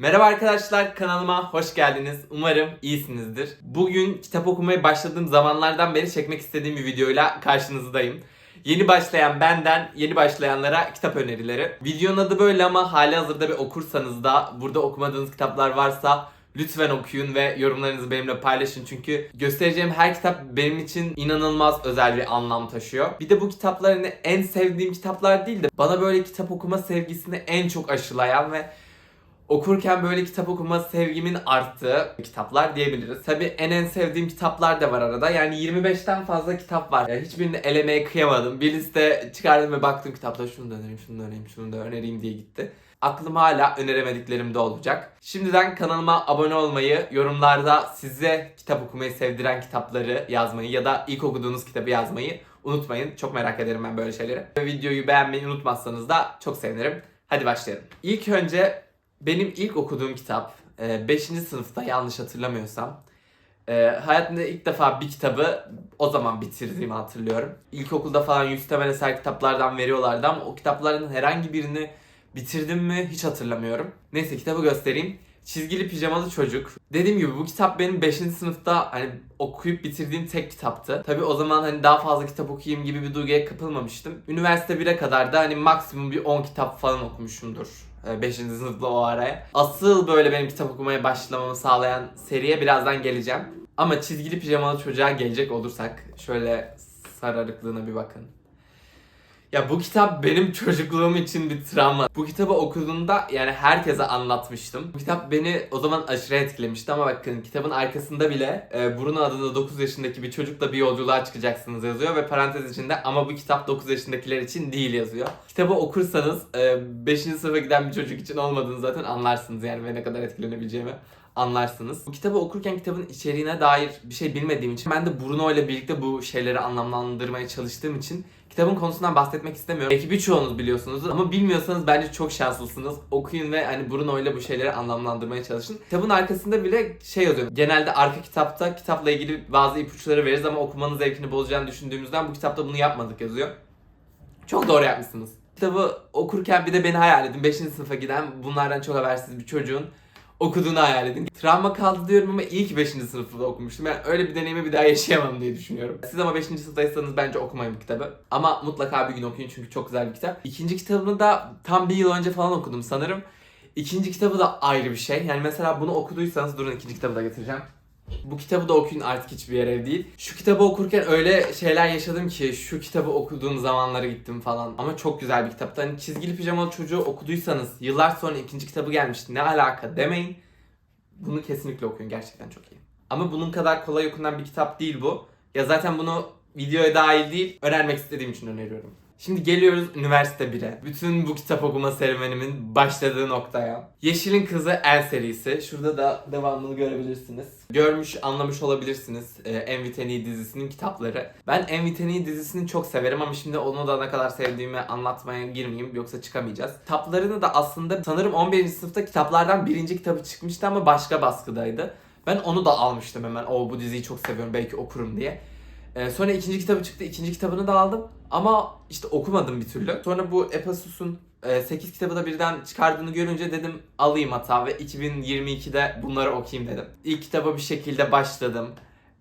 Merhaba arkadaşlar kanalıma hoş geldiniz. Umarım iyisinizdir. Bugün kitap okumaya başladığım zamanlardan beri çekmek istediğim bir videoyla karşınızdayım. Yeni başlayan benden yeni başlayanlara kitap önerileri. Videonun adı böyle ama hali hazırda bir okursanız da burada okumadığınız kitaplar varsa lütfen okuyun ve yorumlarınızı benimle paylaşın çünkü göstereceğim her kitap benim için inanılmaz özel bir anlam taşıyor. Bir de bu kitaplar hani en sevdiğim kitaplar değil de bana böyle kitap okuma sevgisini en çok aşılayan ve okurken böyle kitap okuma sevgimin arttığı kitaplar diyebiliriz. Tabi en en sevdiğim kitaplar da var arada. Yani 25'ten fazla kitap var. Yani hiçbirini elemeye kıyamadım. Bir liste çıkardım ve baktım kitapta şunu da önereyim, şunu da önereyim, şunu da önereyim diye gitti. Aklım hala öneremediklerim de olacak. Şimdiden kanalıma abone olmayı, yorumlarda size kitap okumayı sevdiren kitapları yazmayı ya da ilk okuduğunuz kitabı yazmayı unutmayın. Çok merak ederim ben böyle şeyleri. Ve videoyu beğenmeyi unutmazsanız da çok sevinirim. Hadi başlayalım. İlk önce benim ilk okuduğum kitap 5. sınıfta yanlış hatırlamıyorsam. e, hayatımda ilk defa bir kitabı o zaman bitirdiğimi hatırlıyorum. İlkokulda falan yüz temel eser kitaplardan veriyorlardı ama o kitapların herhangi birini bitirdim mi hiç hatırlamıyorum. Neyse kitabı göstereyim. Çizgili pijamalı çocuk. Dediğim gibi bu kitap benim 5. sınıfta hani okuyup bitirdiğim tek kitaptı. Tabi o zaman hani daha fazla kitap okuyayım gibi bir duyguya kapılmamıştım. Üniversite 1'e kadar da hani maksimum bir 10 kitap falan okumuşumdur. 5. sınıfla o araya. Asıl böyle benim kitap okumaya başlamamı sağlayan seriye birazdan geleceğim. Ama çizgili pijamalı çocuğa gelecek olursak şöyle sararıklığına bir bakın. Ya bu kitap benim çocukluğum için bir travma. Bu kitabı okuduğumda yani herkese anlatmıştım. Bu kitap beni o zaman aşırı etkilemişti ama bakın kitabın arkasında bile e, Bruno adında 9 yaşındaki bir çocukla bir yolculuğa çıkacaksınız yazıyor ve parantez içinde ama bu kitap 9 yaşındakiler için değil yazıyor. Kitabı okursanız 5. sınıfa giden bir çocuk için olmadığını zaten anlarsınız yani ve ne kadar etkilenebileceğimi anlarsınız. Bu kitabı okurken kitabın içeriğine dair bir şey bilmediğim için ben de Bruno ile birlikte bu şeyleri anlamlandırmaya çalıştığım için kitabın konusundan bahsetmek istemiyorum. Belki birçoğunuz biliyorsunuzdur ama bilmiyorsanız bence çok şanslısınız. Okuyun ve hani Bruno ile bu şeyleri anlamlandırmaya çalışın. Kitabın arkasında bile şey yazıyor. Genelde arka kitapta kitapla ilgili bazı ipuçları veririz ama okumanın zevkini bozacağını düşündüğümüzden bu kitapta bunu yapmadık yazıyor. Çok doğru yapmışsınız. Kitabı okurken bir de beni hayal edin. 5. sınıfa giden bunlardan çok habersiz bir çocuğun okuduğunu hayal edin. Travma kaldı diyorum ama iyi ki 5. sınıfta okumuştum. Yani öyle bir deneyimi bir daha yaşayamam diye düşünüyorum. Siz ama 5. sınıftaysanız bence okumayın bu kitabı. Ama mutlaka bir gün okuyun çünkü çok güzel bir kitap. İkinci kitabını da tam bir yıl önce falan okudum sanırım. İkinci kitabı da ayrı bir şey. Yani mesela bunu okuduysanız durun ikinci kitabı da getireceğim. Bu kitabı da okuyun artık hiçbir yere değil. Şu kitabı okurken öyle şeyler yaşadım ki şu kitabı okuduğum zamanlara gittim falan. Ama çok güzel bir kitaptı. Hani çizgili pijamalı çocuğu okuduysanız yıllar sonra ikinci kitabı gelmişti ne alaka demeyin. Bunu kesinlikle okuyun gerçekten çok iyi. Ama bunun kadar kolay okunan bir kitap değil bu. Ya zaten bunu videoya dahil değil önermek istediğim için öneriyorum. Şimdi geliyoruz üniversite 1'e. Bütün bu kitap okuma serüvenimin başladığı noktaya. Yeşil'in Kızı El serisi. Şurada da devamını görebilirsiniz. Görmüş, anlamış olabilirsiniz. Ee, Enviteni dizisinin kitapları. Ben Enviteni dizisini çok severim ama şimdi onu da ne kadar sevdiğimi anlatmaya girmeyeyim yoksa çıkamayacağız. Kitaplarını da aslında sanırım 11. sınıfta kitaplardan birinci kitabı çıkmıştı ama başka baskıdaydı. Ben onu da almıştım hemen. O bu diziyi çok seviyorum belki okurum diye. Ee, sonra ikinci kitabı çıktı. ikinci kitabını da aldım. Ama işte okumadım bir türlü. Sonra bu Epasus'un 8 kitabı da birden çıkardığını görünce dedim alayım hata ve 2022'de bunları okuyayım dedim. İlk kitaba bir şekilde başladım.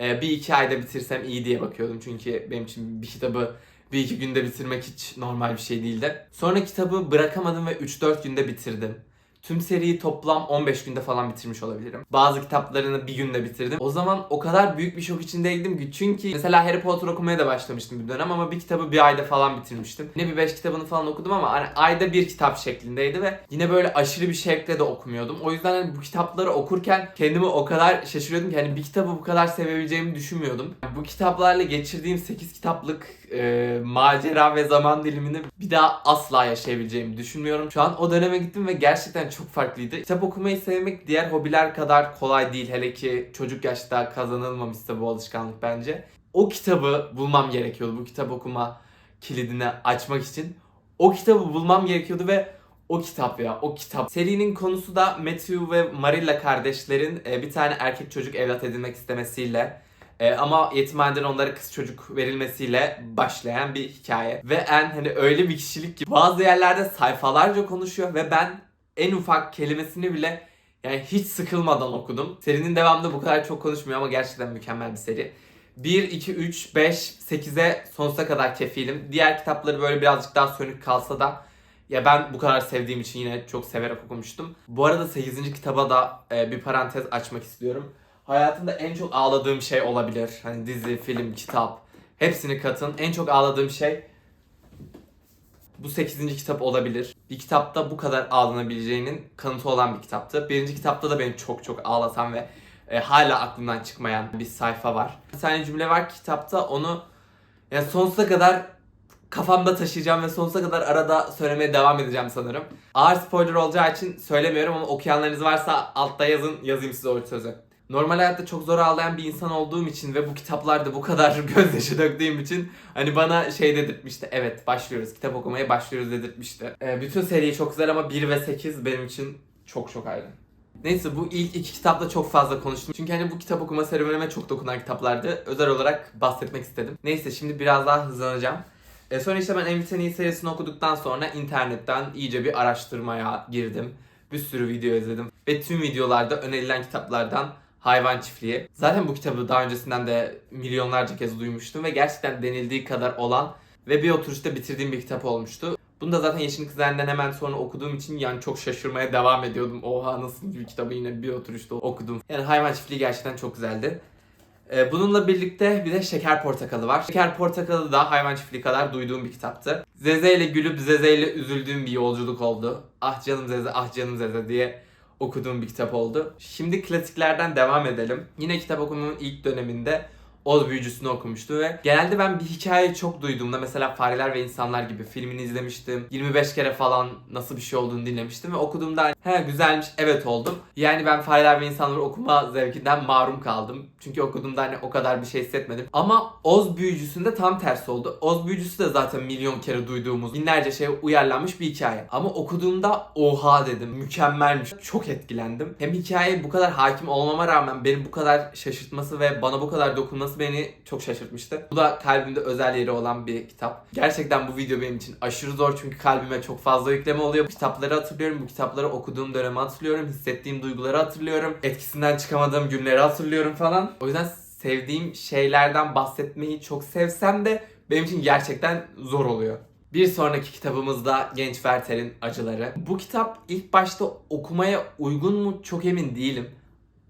Ee, bir iki ayda bitirsem iyi diye bakıyordum. Çünkü benim için bir kitabı bir iki günde bitirmek hiç normal bir şey değildi. Sonra kitabı bırakamadım ve 3-4 günde bitirdim. Tüm seriyi toplam 15 günde falan bitirmiş olabilirim. Bazı kitaplarını bir günde bitirdim. O zaman o kadar büyük bir şok içindeydim ki çünkü mesela Harry Potter okumaya da başlamıştım bir dönem ama bir kitabı bir ayda falan bitirmiştim. Yine bir 5 kitabını falan okudum ama hani ayda bir kitap şeklindeydi ve yine böyle aşırı bir şevkle de okumuyordum. O yüzden hani bu kitapları okurken kendimi o kadar şaşırıyordum ki hani bir kitabı bu kadar sevebileceğimi düşünmüyordum. Bu kitaplarla geçirdiğim 8 kitaplık e, macera ve zaman dilimini bir daha asla yaşayabileceğimi düşünmüyorum. Şu an o döneme gittim ve gerçekten çok farklıydı. Kitap okumayı sevmek diğer hobiler kadar kolay değil. Hele ki çocuk yaşta kazanılmamışsa bu alışkanlık bence. O kitabı bulmam gerekiyordu. Bu kitap okuma kilidini açmak için. O kitabı bulmam gerekiyordu ve o kitap ya o kitap. Serinin konusu da Matthew ve Marilla kardeşlerin e, bir tane erkek çocuk evlat edinmek istemesiyle e, ama yetimhaneden onlara kız çocuk verilmesiyle başlayan bir hikaye. Ve en hani öyle bir kişilik ki bazı yerlerde sayfalarca konuşuyor ve ben en ufak kelimesini bile Yani hiç sıkılmadan okudum. Serinin devamında bu kadar çok konuşmuyor ama gerçekten mükemmel bir seri. 1, 2, 3, 5, 8'e sonsuza kadar kefilim. Diğer kitapları böyle birazcık daha sönük kalsa da ya ben bu kadar sevdiğim için yine çok severek okumuştum. Bu arada 8. kitaba da e, bir parantez açmak istiyorum. Hayatımda en çok ağladığım şey olabilir. Hani dizi, film, kitap hepsini katın. En çok ağladığım şey bu 8. kitap olabilir. Bir kitapta bu kadar ağlanabileceğinin kanıtı olan bir kitaptı. Birinci kitapta da beni çok çok ağlatan ve e, hala aklımdan çıkmayan bir sayfa var. Bir tane cümle var ki kitapta onu yani sonsuza kadar kafamda taşıyacağım ve sonsuza kadar arada söylemeye devam edeceğim sanırım. Ağır spoiler olacağı için söylemiyorum ama okuyanlarınız varsa altta yazın yazayım size o sözü. Normal hayatta çok zor ağlayan bir insan olduğum için ve bu kitaplarda bu kadar gözyaşı döktüğüm için hani bana şey dedirtmişti. Evet başlıyoruz kitap okumaya başlıyoruz dedirtmişti. Ee, bütün seri çok güzel ama 1 ve 8 benim için çok çok ayrı. Neyse bu ilk iki kitapla çok fazla konuştum. Çünkü hani bu kitap okuma serüvenime çok dokunan kitaplardı. Özel olarak bahsetmek istedim. Neyse şimdi biraz daha hızlanacağım. E sonra işte ben En Viteni serisini okuduktan sonra internetten iyice bir araştırmaya girdim. Bir sürü video izledim. Ve tüm videolarda önerilen kitaplardan Hayvan Çiftliği. Zaten bu kitabı daha öncesinden de milyonlarca kez duymuştum ve gerçekten denildiği kadar olan ve bir oturuşta bitirdiğim bir kitap olmuştu. Bunu da zaten Yeşil Kızı'ndan hemen sonra okuduğum için yani çok şaşırmaya devam ediyordum. Oha nasıl bir kitabı yine bir oturuşta okudum. Yani Hayvan Çiftliği gerçekten çok güzeldi. Ee, Bununla birlikte bir de Şeker Portakalı var. Şeker Portakalı da Hayvan Çiftliği kadar duyduğum bir kitaptı. Zeze ile gülüp Zeze ile üzüldüğüm bir yolculuk oldu. Ah canım Zeze, ah canım Zeze diye okuduğum bir kitap oldu. Şimdi klasiklerden devam edelim. Yine kitap okumamın ilk döneminde Oz Büyücüsü'nü okumuştu ve genelde ben bir hikayeyi çok duyduğumda mesela Fareler ve İnsanlar gibi filmini izlemiştim. 25 kere falan nasıl bir şey olduğunu dinlemiştim ve okuduğumda he güzelmiş evet oldum. Yani ben Fareler ve İnsanları okuma zevkinden mahrum kaldım. Çünkü okuduğumda hani o kadar bir şey hissetmedim. Ama Oz Büyücüsü'nde tam tersi oldu. Oz Büyücüsü de zaten milyon kere duyduğumuz binlerce şey uyarlanmış bir hikaye. Ama okuduğumda oha dedim mükemmelmiş. Çok etkilendim. Hem hikayeye bu kadar hakim olmama rağmen beni bu kadar şaşırtması ve bana bu kadar dokunması beni çok şaşırtmıştı. Bu da kalbimde özel yeri olan bir kitap. Gerçekten bu video benim için aşırı zor çünkü kalbime çok fazla yükleme oluyor. Bu kitapları hatırlıyorum. Bu kitapları okuduğum dönemi hatırlıyorum. Hissettiğim duyguları hatırlıyorum. Etkisinden çıkamadığım günleri hatırlıyorum falan. O yüzden sevdiğim şeylerden bahsetmeyi çok sevsem de benim için gerçekten zor oluyor. Bir sonraki kitabımız da Genç Werther'in Acıları. Bu kitap ilk başta okumaya uygun mu çok emin değilim.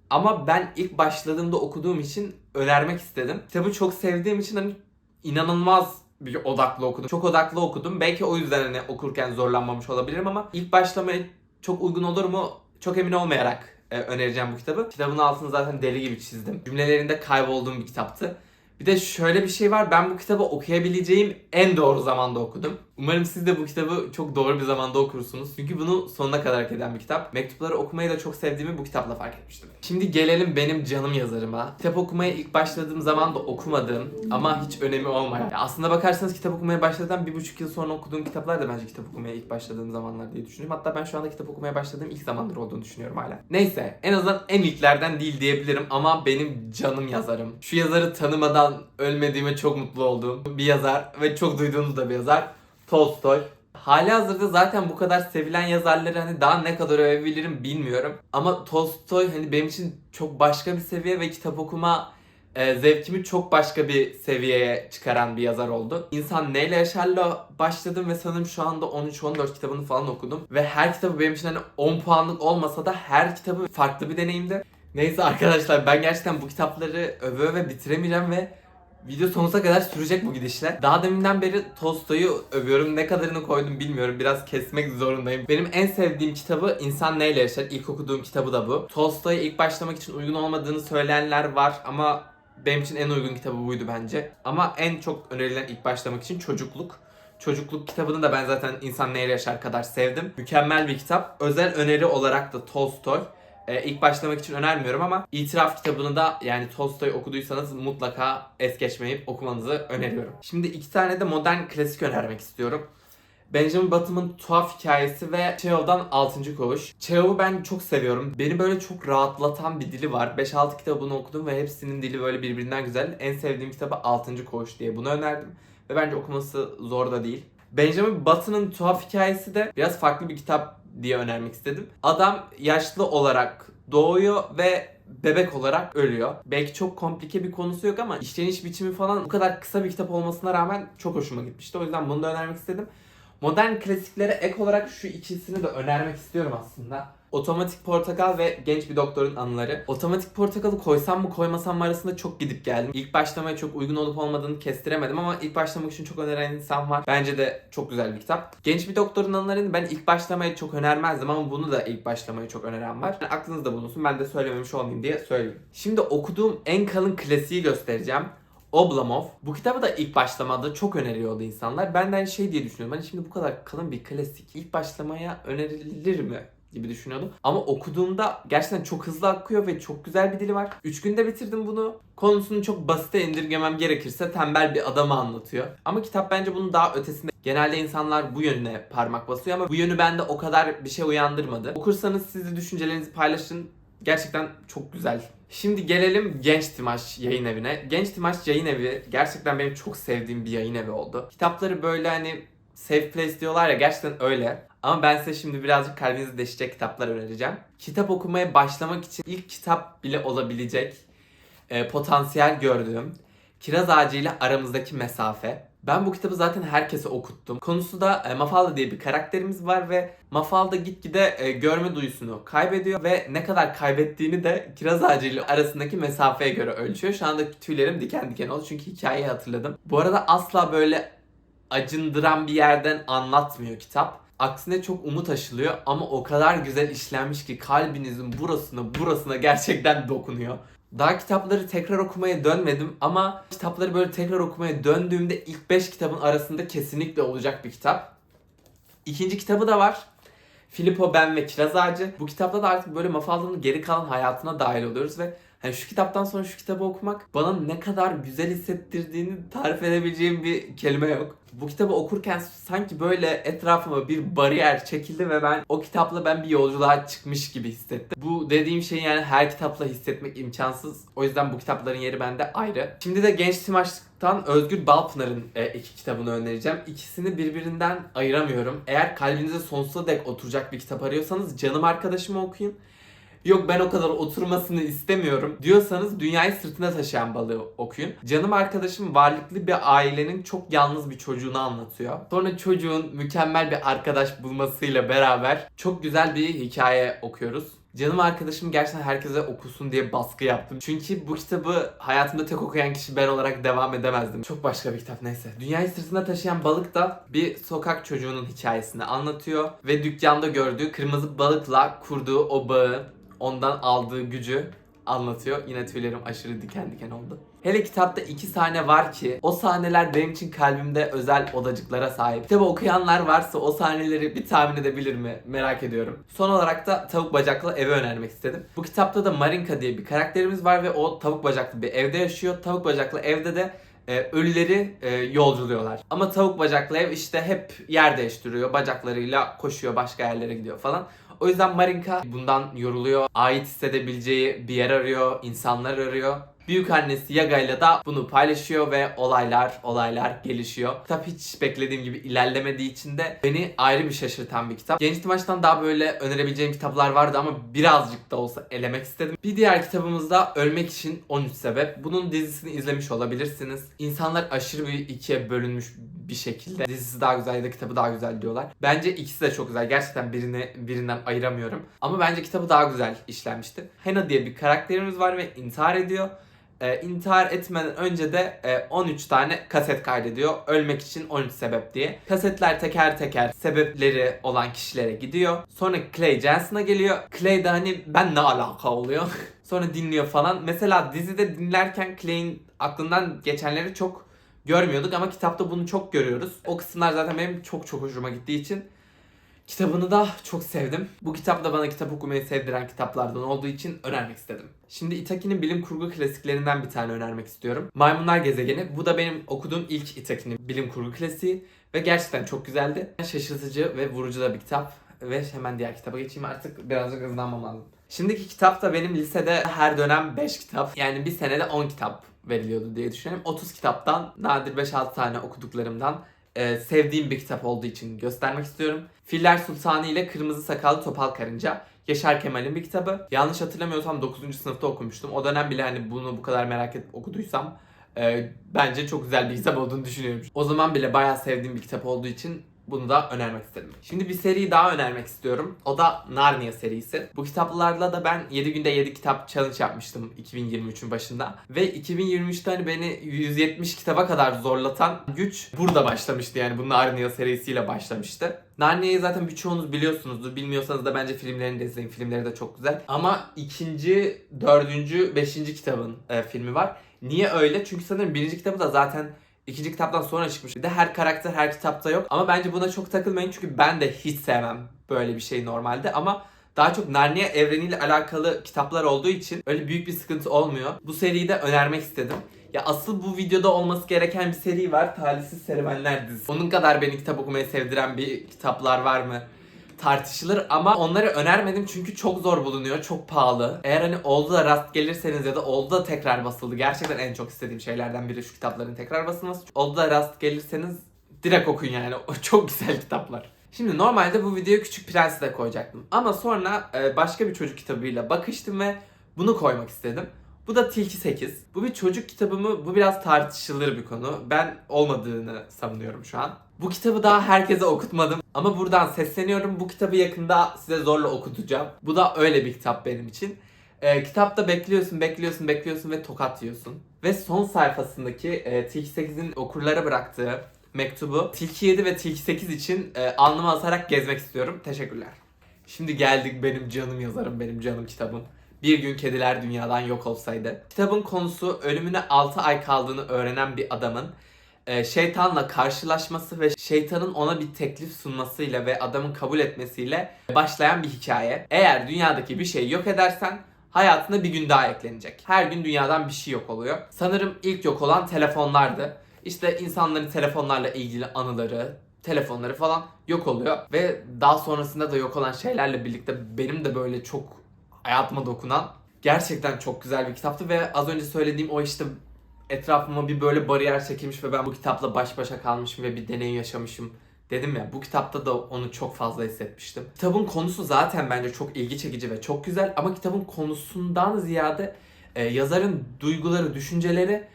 Ama ben ilk başladığımda okuduğum için önermek istedim. Kitabı çok sevdiğim için hani inanılmaz bir odaklı okudum. Çok odaklı okudum. Belki o yüzden hani okurken zorlanmamış olabilirim ama ilk başlamaya çok uygun olur mu çok emin olmayarak e, önereceğim bu kitabı. Kitabın altını zaten deli gibi çizdim. Cümlelerinde kaybolduğum bir kitaptı. Bir de şöyle bir şey var. Ben bu kitabı okuyabileceğim en doğru zamanda okudum. Umarım siz de bu kitabı çok doğru bir zamanda okursunuz. Çünkü bunu sonuna kadar hak eden bir kitap. Mektupları okumayı da çok sevdiğimi bu kitapla fark etmiştim. Şimdi gelelim benim canım yazarıma. Kitap okumaya ilk başladığım zaman da okumadığım ama hiç önemi olmayan. Ya aslında bakarsanız kitap okumaya başladığım bir buçuk yıl sonra okuduğum kitaplar da bence kitap okumaya ilk başladığım zamanlar diye düşünüyorum. Hatta ben şu anda kitap okumaya başladığım ilk zamandır olduğunu düşünüyorum hala. Neyse en azından en ilklerden değil diyebilirim ama benim canım yazarım. Şu yazarı tanımadan ölmediğime çok mutlu olduğum bir yazar ve çok duyduğunuz da bir yazar. Tolstoy. Hali hazırda zaten bu kadar sevilen yazarları hani daha ne kadar övebilirim bilmiyorum. Ama Tolstoy hani benim için çok başka bir seviye ve kitap okuma e, zevkimi çok başka bir seviyeye çıkaran bir yazar oldu. İnsan Neyle Yaşar'la başladım ve sanırım şu anda 13-14 kitabını falan okudum. Ve her kitabı benim için hani 10 puanlık olmasa da her kitabı farklı bir deneyimdi. Neyse arkadaşlar ben gerçekten bu kitapları öve öve bitiremeyeceğim ve Video sonsuza kadar sürecek bu gidişle. Daha deminden beri Tolstoy'u övüyorum. Ne kadarını koydum bilmiyorum. Biraz kesmek zorundayım. Benim en sevdiğim kitabı İnsan Neyle Yaşar. İlk okuduğum kitabı da bu. Tolstoy'a ilk başlamak için uygun olmadığını söyleyenler var ama benim için en uygun kitabı buydu bence. Ama en çok önerilen ilk başlamak için Çocukluk. Çocukluk kitabını da ben zaten İnsan Neyle Yaşar kadar sevdim. Mükemmel bir kitap. Özel öneri olarak da Tolstoy. Ee, ilk başlamak için önermiyorum ama İtiraf kitabını da yani Tolstoy okuduysanız mutlaka es geçmeyip okumanızı öneriyorum. Şimdi iki tane de modern klasik önermek istiyorum. Benjamin Bottom'ın Tuhaf Hikayesi ve Çehov'dan 6. Koğuş. Çehov'u ben çok seviyorum. Beni böyle çok rahatlatan bir dili var. 5-6 kitabını okudum ve hepsinin dili böyle birbirinden güzel. En sevdiğim kitabı 6. Koğuş diye bunu önerdim. Ve bence okuması zor da değil. Benjamin Button'ın tuhaf hikayesi de biraz farklı bir kitap diye önermek istedim. Adam yaşlı olarak doğuyor ve bebek olarak ölüyor. Belki çok komplike bir konusu yok ama işleniş biçimi falan bu kadar kısa bir kitap olmasına rağmen çok hoşuma gitmişti. O yüzden bunu da önermek istedim. Modern klasiklere ek olarak şu ikisini de önermek istiyorum aslında. Otomatik Portakal ve Genç Bir Doktorun Anıları. Otomatik Portakal'ı koysam mı koymasam mı arasında çok gidip geldim. İlk başlamaya çok uygun olup olmadığını kestiremedim ama ilk başlamak için çok öneren insan var. Bence de çok güzel bir kitap. Genç Bir Doktorun Anılarını ben ilk başlamayı çok önermezdim ama bunu da ilk başlamayı çok öneren var. Yani aklınızda bulunsun ben de söylememiş olmayayım diye söyleyeyim. Şimdi okuduğum en kalın klasiği göstereceğim. Oblomov. Bu kitabı da ilk başlamada çok öneriyordu insanlar. Ben de aynı şey diye düşünüyorum. Hani şimdi bu kadar kalın bir klasik ilk başlamaya önerilir mi? Gibi düşünüyordum. Ama okuduğumda gerçekten çok hızlı akıyor ve çok güzel bir dili var. 3 günde bitirdim bunu. Konusunu çok basite indirgemem gerekirse tembel bir adamı anlatıyor. Ama kitap bence bunun daha ötesinde. Genelde insanlar bu yönüne parmak basıyor ama bu yönü bende o kadar bir şey uyandırmadı. Okursanız siz de düşüncelerinizi paylaşın. Gerçekten çok güzel. Şimdi gelelim Genç Timaş yayın evine. Genç Timaş yayın evi gerçekten benim çok sevdiğim bir yayın evi oldu. Kitapları böyle hani safe place diyorlar ya gerçekten öyle. Ama ben size şimdi birazcık kalbinizi deşecek kitaplar önereceğim. Kitap okumaya başlamak için ilk kitap bile olabilecek e, potansiyel gördüğüm Kiraz Ağacı ile aramızdaki mesafe. Ben bu kitabı zaten herkese okuttum. Konusu da e, Mafalda diye bir karakterimiz var ve Mafalda gitgide e, görme duyusunu kaybediyor ve ne kadar kaybettiğini de Kiraz Ağacı ile arasındaki mesafeye göre ölçüyor. Şu anda tüylerim diken diken oldu çünkü hikayeyi hatırladım. Bu arada asla böyle acındıran bir yerden anlatmıyor kitap. Aksine çok umut aşılıyor ama o kadar güzel işlenmiş ki kalbinizin burasına burasına gerçekten dokunuyor. Daha kitapları tekrar okumaya dönmedim ama kitapları böyle tekrar okumaya döndüğümde ilk 5 kitabın arasında kesinlikle olacak bir kitap. İkinci kitabı da var. Filippo, Ben ve Kiraz Ağacı. Bu kitapta da artık böyle Mafalda'nın geri kalan hayatına dahil oluyoruz ve hani şu kitaptan sonra şu kitabı okumak bana ne kadar güzel hissettirdiğini tarif edebileceğim bir kelime yok. Bu kitabı okurken sanki böyle etrafıma bir bariyer çekildi ve ben o kitapla ben bir yolculuğa çıkmış gibi hissettim. Bu dediğim şeyi yani her kitapla hissetmek imkansız. O yüzden bu kitapların yeri bende ayrı. Şimdi de Genç Timaş'tan Özgür Balpınar'ın e, iki kitabını önereceğim. İkisini birbirinden ayıramıyorum. Eğer kalbinize sonsuza dek oturacak bir kitap arıyorsanız Canım Arkadaşımı okuyun. Yok ben o kadar oturmasını istemiyorum diyorsanız Dünyayı Sırtına Taşıyan Balığı okuyun. Canım arkadaşım varlıklı bir ailenin çok yalnız bir çocuğunu anlatıyor. Sonra çocuğun mükemmel bir arkadaş bulmasıyla beraber çok güzel bir hikaye okuyoruz. Canım arkadaşım gerçekten herkese okusun diye baskı yaptım. Çünkü bu kitabı hayatımda tek okuyan kişi ben olarak devam edemezdim. Çok başka bir kitap neyse. Dünyayı sırtına taşıyan balık da bir sokak çocuğunun hikayesini anlatıyor. Ve dükkanda gördüğü kırmızı balıkla kurduğu o bağı, ondan aldığı gücü anlatıyor. Yine tüylerim aşırı diken diken oldu. Hele kitapta iki sahne var ki o sahneler benim için kalbimde özel odacıklara sahip. Kitabı okuyanlar varsa o sahneleri bir tahmin edebilir mi? Merak ediyorum. Son olarak da Tavuk Bacaklı Evi önermek istedim. Bu kitapta da Marinka diye bir karakterimiz var ve o tavuk bacaklı bir evde yaşıyor. Tavuk bacaklı evde de e, ölüleri e, yolculuyorlar. Ama tavuk bacaklı ev işte hep yer değiştiriyor. Bacaklarıyla koşuyor başka yerlere gidiyor falan. O yüzden Marinka bundan yoruluyor. Ait hissedebileceği bir yer arıyor, insanlar arıyor. Büyük annesi Yaga ile da bunu paylaşıyor ve olaylar olaylar gelişiyor. Kitap hiç beklediğim gibi ilerlemediği için de beni ayrı bir şaşırtan bir kitap. Genç Timaç'tan daha böyle önerebileceğim kitaplar vardı ama birazcık da olsa elemek istedim. Bir diğer kitabımız da Ölmek için 13 Sebep. Bunun dizisini izlemiş olabilirsiniz. İnsanlar aşırı bir ikiye bölünmüş bir şekilde. Dizisi daha güzel ya da kitabı daha güzel diyorlar. Bence ikisi de çok güzel. Gerçekten birini birinden ayıramıyorum. Ama bence kitabı daha güzel işlenmişti. Hena diye bir karakterimiz var ve intihar ediyor e, intihar etmeden önce de e, 13 tane kaset kaydediyor. Ölmek için 13 sebep diye. Kasetler teker teker sebepleri olan kişilere gidiyor. Sonra Clay Jensen'a geliyor. Clay de hani ben ne alaka oluyor. Sonra dinliyor falan. Mesela dizide dinlerken Clay'in aklından geçenleri çok görmüyorduk ama kitapta bunu çok görüyoruz. O kısımlar zaten benim çok çok hoşuma gittiği için Kitabını da çok sevdim. Bu kitap da bana kitap okumayı sevdiren kitaplardan olduğu için önermek istedim. Şimdi Itaki'nin bilim kurgu klasiklerinden bir tane önermek istiyorum. Maymunlar Gezegeni. Bu da benim okuduğum ilk Itaki'nin bilim kurgu klasiği. Ve gerçekten çok güzeldi. Şaşırtıcı ve vurucu da bir kitap. Ve hemen diğer kitaba geçeyim artık birazcık hızlanmam lazım. Şimdiki kitap da benim lisede her dönem 5 kitap. Yani bir senede 10 kitap veriliyordu diye düşünüyorum. 30 kitaptan nadir 5-6 tane okuduklarımdan e, sevdiğim bir kitap olduğu için göstermek istiyorum. Filler Sultanı ile Kırmızı Sakallı Topal Karınca. Yaşar Kemal'in bir kitabı. Yanlış hatırlamıyorsam 9. sınıfta okumuştum. O dönem bile hani bunu bu kadar merak edip okuduysam e, bence çok güzel bir kitap olduğunu düşünüyorum. O zaman bile bayağı sevdiğim bir kitap olduğu için bunu da önermek istedim. Şimdi bir seriyi daha önermek istiyorum. O da Narnia serisi. Bu kitaplarla da ben 7 günde 7 kitap challenge yapmıştım 2023'ün başında. Ve 2023'te hani beni 170 kitaba kadar zorlatan güç burada başlamıştı. Yani bu Narnia serisiyle başlamıştı. Narnia'yı zaten birçoğunuz biliyorsunuzdur. Bilmiyorsanız da bence filmlerini de izleyin. Filmleri de çok güzel. Ama ikinci, dördüncü, beşinci kitabın e, filmi var. Niye öyle? Çünkü sanırım birinci kitabı da zaten ikinci kitaptan sonra çıkmış. Bir de her karakter her kitapta yok. Ama bence buna çok takılmayın çünkü ben de hiç sevmem böyle bir şey normalde. Ama daha çok Narnia evreniyle alakalı kitaplar olduğu için öyle büyük bir sıkıntı olmuyor. Bu seriyi de önermek istedim. Ya asıl bu videoda olması gereken bir seri var. Talihsiz Serüvenler dizisi. Onun kadar beni kitap okumayı sevdiren bir kitaplar var mı? Tartışılır ama onları önermedim çünkü çok zor bulunuyor, çok pahalı. Eğer hani oldu da rast gelirseniz ya da oldu da tekrar basıldı. Gerçekten en çok istediğim şeylerden biri şu kitapların tekrar basılması. Oldu da rast gelirseniz direkt okun yani. O çok güzel kitaplar. Şimdi normalde bu videoya Küçük Prens'i de koyacaktım. Ama sonra e, başka bir çocuk kitabıyla bakıştım ve bunu koymak istedim. Bu da Tilki 8. Bu bir çocuk kitabı mı? Bu biraz tartışılır bir konu. Ben olmadığını savunuyorum şu an. Bu kitabı daha herkese okutmadım. Ama buradan sesleniyorum. Bu kitabı yakında size zorla okutacağım. Bu da öyle bir kitap benim için. Ee, kitapta bekliyorsun, bekliyorsun, bekliyorsun ve tokat yiyorsun. Ve son sayfasındaki e, Tilki 8'in okurlara bıraktığı mektubu Tilki 7 ve Tilki 8 için e, alnıma asarak gezmek istiyorum. Teşekkürler. Şimdi geldik benim canım yazarım, benim canım kitabım. Bir gün kediler dünyadan yok olsaydı. Kitabın konusu ölümüne 6 ay kaldığını öğrenen bir adamın e, şeytanla karşılaşması ve şeytanın ona bir teklif sunmasıyla ve adamın kabul etmesiyle başlayan bir hikaye. Eğer dünyadaki bir şeyi yok edersen hayatına bir gün daha eklenecek. Her gün dünyadan bir şey yok oluyor. Sanırım ilk yok olan telefonlardı. İşte insanların telefonlarla ilgili anıları, telefonları falan yok oluyor. Ve daha sonrasında da yok olan şeylerle birlikte benim de böyle çok hayatıma dokunan gerçekten çok güzel bir kitaptı ve az önce söylediğim o işte etrafıma bir böyle bariyer çekilmiş ve ben bu kitapla baş başa kalmışım ve bir deneyim yaşamışım dedim ya bu kitapta da onu çok fazla hissetmiştim. Kitabın konusu zaten bence çok ilgi çekici ve çok güzel ama kitabın konusundan ziyade e, yazarın duyguları, düşünceleri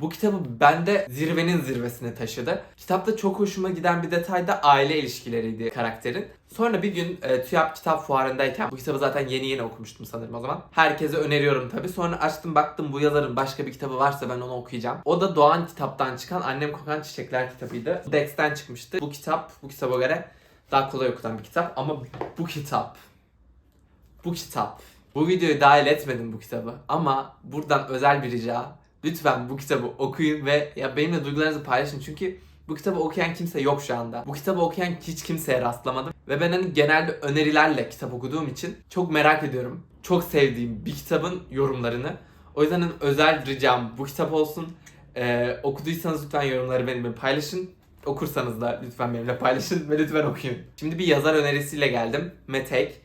bu kitabı bende zirvenin zirvesine taşıdı. Kitapta çok hoşuma giden bir detay da aile ilişkileriydi karakterin. Sonra bir gün e, TÜYAP kitap fuarındayken bu kitabı zaten yeni yeni okumuştum sanırım o zaman. Herkese öneriyorum tabi. Sonra açtım baktım bu yazarın başka bir kitabı varsa ben onu okuyacağım. O da Doğan kitaptan çıkan Annem Kokan Çiçekler kitabıydı. Dex'ten çıkmıştı. Bu kitap bu kitaba göre daha kolay okutan bir kitap ama bu kitap bu kitap bu videoyu dahil etmedim bu kitabı ama buradan özel bir rica Lütfen bu kitabı okuyun ve ya benimle duygularınızı paylaşın çünkü bu kitabı okuyan kimse yok şu anda. Bu kitabı okuyan hiç kimseye rastlamadım. Ve ben hani genelde önerilerle kitap okuduğum için çok merak ediyorum. Çok sevdiğim bir kitabın yorumlarını. O yüzden hani özel ricam bu kitap olsun. Ee, okuduysanız lütfen yorumları benimle paylaşın. Okursanız da lütfen benimle paylaşın ve lütfen okuyun. Şimdi bir yazar önerisiyle geldim. Metek.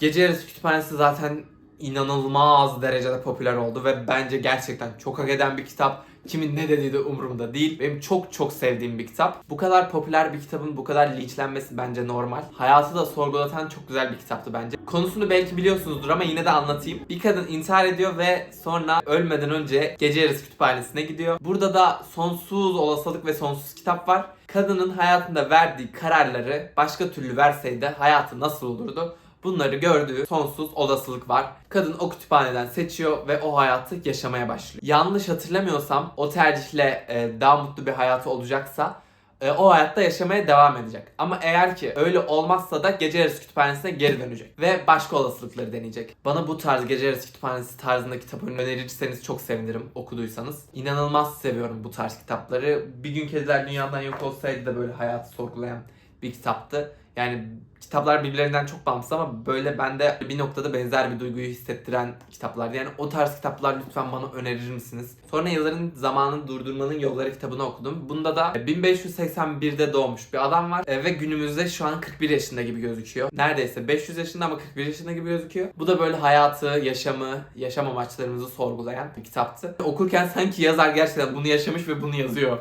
Gece Yarısı Kütüphanesi zaten inanılmaz derecede popüler oldu ve bence gerçekten çok hak eden bir kitap. Kimin ne dediği de umurumda değil. Benim çok çok sevdiğim bir kitap. Bu kadar popüler bir kitabın bu kadar linçlenmesi bence normal. Hayatı da sorgulatan çok güzel bir kitaptı bence. Konusunu belki biliyorsunuzdur ama yine de anlatayım. Bir kadın intihar ediyor ve sonra ölmeden önce gece yarısı kütüphanesine gidiyor. Burada da sonsuz olasılık ve sonsuz kitap var. Kadının hayatında verdiği kararları başka türlü verseydi hayatı nasıl olurdu? Bunları gördüğü sonsuz olasılık var. Kadın o kütüphaneden seçiyor ve o hayatı yaşamaya başlıyor. Yanlış hatırlamıyorsam o tercihle e, daha mutlu bir hayatı olacaksa e, o hayatta yaşamaya devam edecek. Ama eğer ki öyle olmazsa da gece yarısı kütüphanesine geri dönecek. Ve başka olasılıkları deneyecek. Bana bu tarz gece yarısı kütüphanesi tarzında kitap önerirseniz çok sevinirim okuduysanız. İnanılmaz seviyorum bu tarz kitapları. Bir gün kediler dünyadan yok olsaydı da böyle hayatı sorgulayan bir kitaptı. Yani kitaplar birbirlerinden çok bağımsız ama böyle bende bir noktada benzer bir duyguyu hissettiren kitaplar. Yani o tarz kitaplar lütfen bana önerir misiniz? Sonra yazarın Zamanın Durdurmanın Yolları kitabını okudum. Bunda da 1581'de doğmuş bir adam var e, ve günümüzde şu an 41 yaşında gibi gözüküyor. Neredeyse 500 yaşında ama 41 yaşında gibi gözüküyor. Bu da böyle hayatı, yaşamı, yaşam amaçlarımızı sorgulayan bir kitaptı. Okurken sanki yazar gerçekten bunu yaşamış ve bunu yazıyor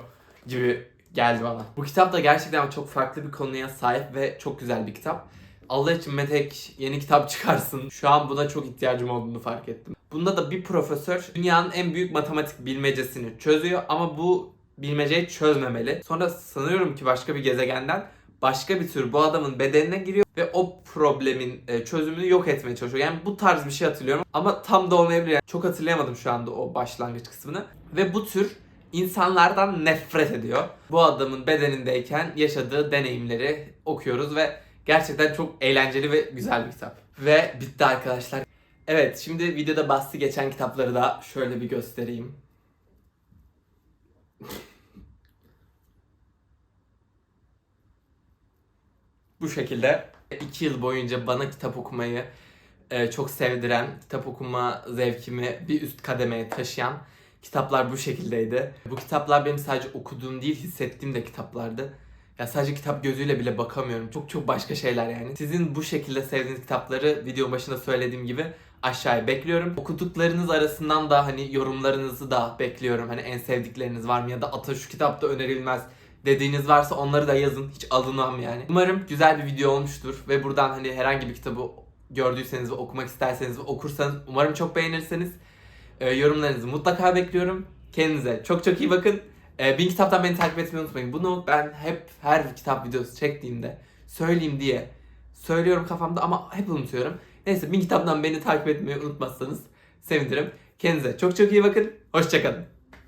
gibi geldi bana. Bu kitap da gerçekten çok farklı bir konuya sahip ve çok güzel bir kitap. Allah için Metek yeni kitap çıkarsın. Şu an buna çok ihtiyacım olduğunu fark ettim. Bunda da bir profesör dünyanın en büyük matematik bilmecesini çözüyor ama bu bilmeceyi çözmemeli. Sonra sanıyorum ki başka bir gezegenden başka bir tür bu adamın bedenine giriyor ve o problemin e, çözümünü yok etmeye çalışıyor. Yani bu tarz bir şey hatırlıyorum ama tam da olmayabilir. Yani çok hatırlayamadım şu anda o başlangıç kısmını. Ve bu tür insanlardan nefret ediyor. Bu adamın bedenindeyken yaşadığı deneyimleri okuyoruz ve gerçekten çok eğlenceli ve güzel bir kitap. Ve bitti arkadaşlar. Evet şimdi videoda bahsi geçen kitapları da şöyle bir göstereyim. Bu şekilde 2 yıl boyunca bana kitap okumayı e, çok sevdiren, kitap okuma zevkimi bir üst kademeye taşıyan kitaplar bu şekildeydi. Bu kitaplar benim sadece okuduğum değil hissettiğim de kitaplardı. Ya sadece kitap gözüyle bile bakamıyorum. Çok çok başka şeyler yani. Sizin bu şekilde sevdiğiniz kitapları video başında söylediğim gibi aşağıya bekliyorum. Okuduklarınız arasından da hani yorumlarınızı da bekliyorum. Hani en sevdikleriniz var mı ya da ata şu kitap da önerilmez dediğiniz varsa onları da yazın. Hiç alınmam yani. Umarım güzel bir video olmuştur ve buradan hani herhangi bir kitabı gördüyseniz ve okumak isterseniz ve okursanız umarım çok beğenirseniz e, yorumlarınızı mutlaka bekliyorum. Kendinize çok çok iyi bakın. E, bin kitaptan beni takip etmeyi unutmayın. Bunu ben hep her kitap videosu çektiğimde söyleyeyim diye söylüyorum kafamda ama hep unutuyorum. Neyse bin kitaptan beni takip etmeyi unutmazsanız sevinirim. Kendinize çok çok iyi bakın. Hoşçakalın.